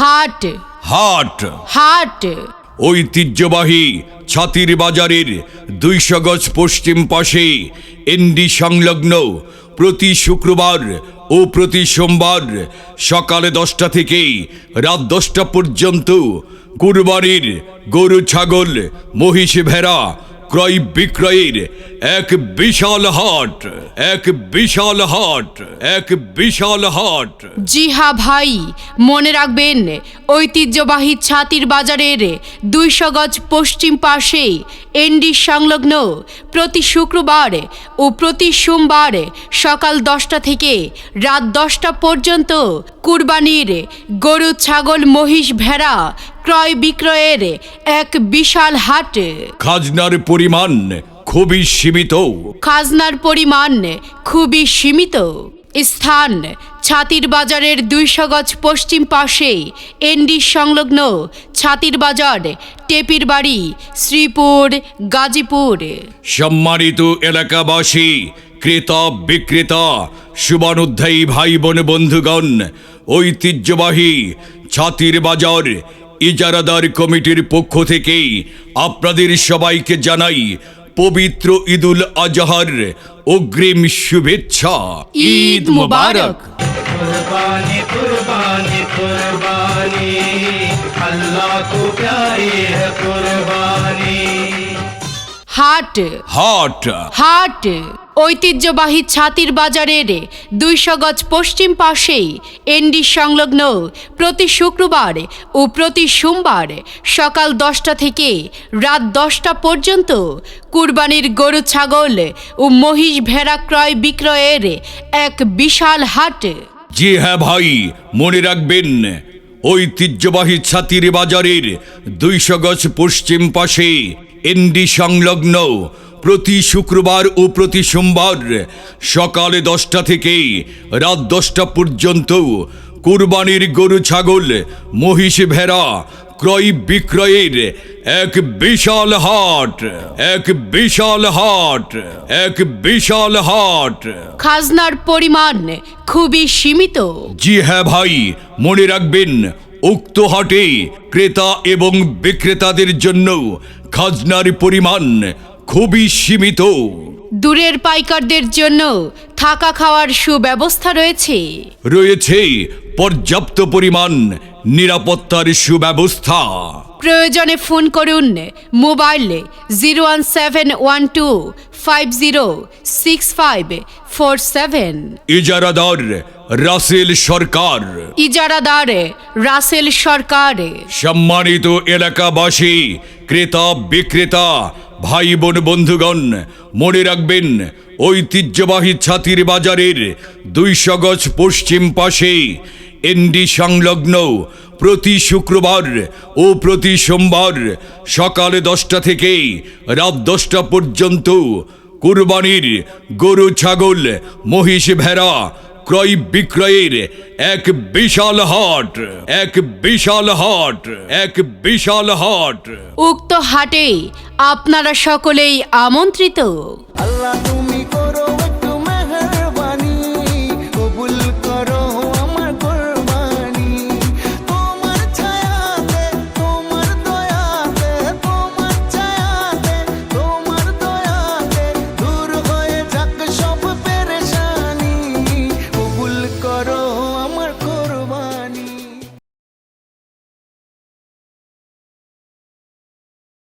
হাট। হাট। হাট। ঐতিহ্যবাহী ছাতির বাজারের দুইশো গজ পশ্চিম পাশে এনডি সংলগ্ন প্রতি শুক্রবার ও প্রতি সোমবার সকালে দশটা থেকে রাত দশটা পর্যন্ত কুরবানির গরু ছাগল মহিষ ভেড়া ক্রয় বিক্রয়ের এক বিশাল হাট, এক বিশাল হাট, এক বিশাল হাট। জি হ্যাঁ ভাই, মনে রাখবেন, ঐতিহ্যবাহী ছাতির বাজারের দুইশো গজ পশ্চিম পাশে এনডি সংলগ্ন প্রতি শুক্রবার ও প্রতি সোমবার সকাল দশটা থেকে রাত দশটা পর্যন্ত কুরবানির গরু ছাগল মহিষ ভেড়া ক্রয় বিক্রয়ের এক বিশাল হাট। খাজনার পরিমাণ খুবই সীমিত। খাজনার পরিমাণ খুবই সীমিত। স্থান ছাতির বাজারের দুইশো গজ পশ্চিম পাশে এনডি সংলগ্ন ছাতির বাজার টেপির বাড়ি শ্রীপুর গাজীপুর। সম্মানিত এলাকাবাসী ক্রেত বিক্রেতা সুবর্ণোধ্যায়ী ভাই বোন বন্ধুগণ ঐতিহ্যবাহী ছাতির বাজার ইজারাদার কমিটির পক্ষ থেকে আপনাদের সবাইকে জানাই পবিত্র ঈদুল আজহার অগ্রিম শুভেচ্ছা। ঈদ মুবারক। আল্লাহ কো প্যারে হাট। হাট। হাট ঐতিহ্যবাহী ছাতির বাজারের দুইশো গজ পশ্চিম পাশেই এনডি সংলগ্ন প্রতি শুক্রবার ও প্রতি সোমবার সকাল দশটা থেকে রাত দশটা পর্যন্ত কুরবানির গরু ছাগল ও মহিষ ভেড়া ক্রয় বিক্রয়ের এক বিশাল হাট। জি হ্যাঁ ভাই মনে রাখবেন ঐতিহ্যবাহী ছাতির বাজারের দুইশ গজ পশ্চিম পাশে এনডি সংলগ্ন প্রতি শুক্রবার ও প্রতি সোমবার সকালে দশটা থেকে রাত দশটা পর্যন্ত কুরবানির গরু, ছাগল, মহিষ, ভেড়া ক্রয় বিক্রয়ের এক বিশাল হাট এক বিশাল হাট এক বিশাল হাট। খাজনার পরিমাণ খুবই সীমিত। জি হ্যাঁ ভাই মনে রাখবেন উক্ত হাটে ক্রেতা এবং বিক্রেতাদের জন্য খাজনার পরিমাণ খুবই সীমিত। দূরের পাইকারদের জন্য থাকা খাওয়ার সুব্যবস্থা রয়েছে। রয়েছে পর্যাপ্ত পরিমাণ নিরাপত্তার সুব্যবস্থা। প্রয়োজনে ফোন করুন মোবাইলে zero one seven one two five zero six five four seven. ইজারাদার Rasel Sarkar. ইজারাদার রাসেল সরকার। সম্মানিত এলাকাবাসী ক্রেতা বিক্রেতা ভাই বোন বন্ধুগণ মনে রাখবেন ঐতিহ্যবাহী ছাতির বাজারের দুইশো গজ পশ্চিম পাশে এনডি সংলগ্ন প্রতি শুক্রবার ও প্রতি সোমবার সকালে দশটা থেকে রাত দশটা পর্যন্ত কুরবানির গরু ছাগল মহিষ ভেড়া ক্রয় বিক্রয়ের এক বিশাল হাট এক বিশাল হাট এক বিশাল হাট। উক্ত হাটে আপনারা সকলেই আমন্ত্রিত। আল্লাহ